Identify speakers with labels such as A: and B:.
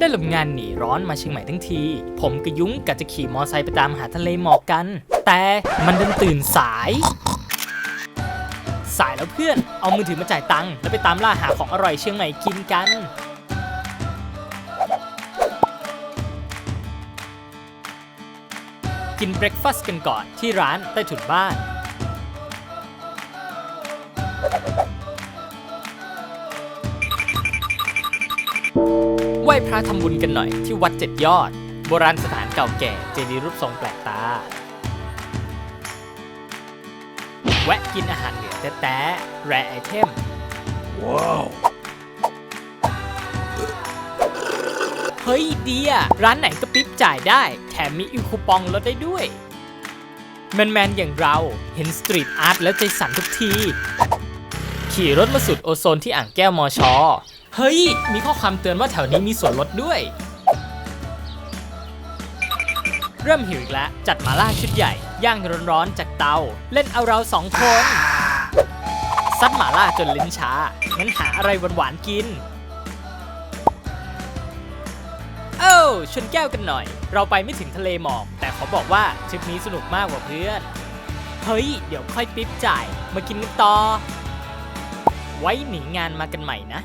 A: ได้หลบงานหนีร้อนมาเชียงใหม่ทั้งที ผมกับยุ้งกะจะขี่มอไซค์ไปตามหาทะเลหมอกกัน แต่มันดันตื่นสาย สายแล้วเพื่อน เอามือถือมาจ่ายตังค์แล้วไปตามล่าหาของอร่อยเชียงใหม่กินกันกินเบรคฟาสต์กันก่อนที่ร้านใต้ถุนบ้านไห ว้พระทำบุญกันหน่อยที่วัดเจ็ดยอด โบราณสถานเก่าแก่เจดีย์รูปทรงแปลกตา แวะกินอาหารเหนือแต๊ะๆแรไอเทมเฮ้ยเดียร้านไหนก็ปิ๊บจ่ายได้ แถมมีอีคูปองลดได้ด้วย แมนๆอย่างเราเห็นสตรีทอาร์ตแล้วใจสั่นทุกที ขี่รถมาสุดโอโซนที่อ่างแก้วมอชอ เฮ้ย มีข้อความเตือนว่าแถวนี้มีส่วนลดด้วย เริ่มหิวอีกแล้ว จัดมาล่าชุดใหญ่ ย่างร้อนๆจากเตา เล่นเอาเราสองคน ซัดหมาล่าจนลิ้นชา งั้นหาอะไรหวานๆกิน เอ้าชนแก้วกันหน่อย เราไปไม่ถึงทะเลหมอก แต่ขอบอกว่าทริปนี้สนุกมากกว่าเพื่อน เฮ้ย เดี๋ยวค่อยปิ๊บจ่าย มากินกันต่อ ไว้หนีงานมากันใหม่นะ